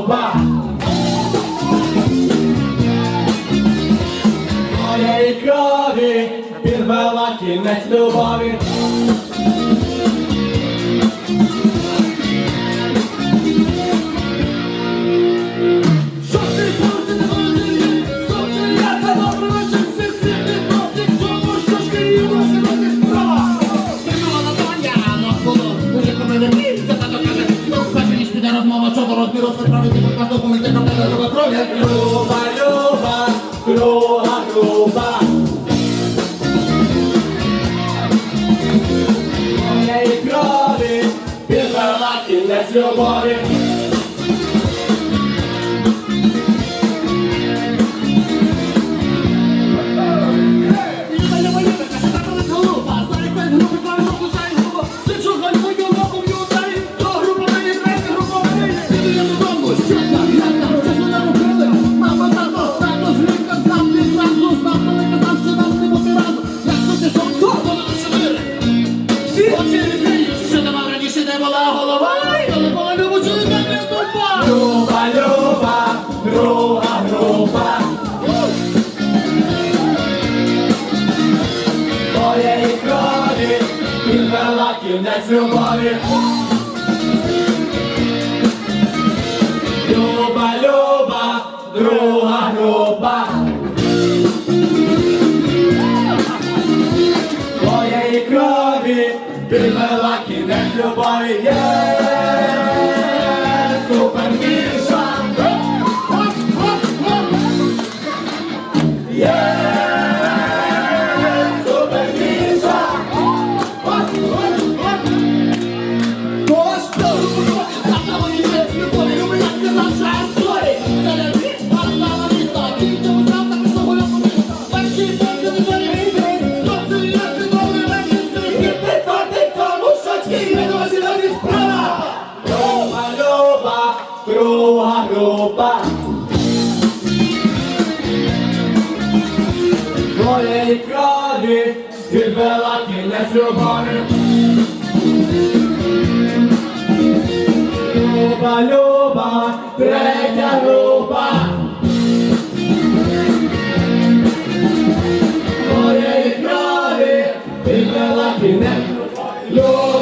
груба. Моєї крові підвела кінець любові. Розмова щодо розміру справити показ документи про тебе крові. Люба, люба, друга груба. Моєї крові підвела кінець любові. Була голова. але була любу, чоловіка не. Люба, люба, друга група. Твоєї крові підвела кінець любові. Крові підвела кінець любові. Є супер Друга група. Твоєї крові відвела кінець любові. Люба, люба, третя група. Твоєї крові відвела кінець любові.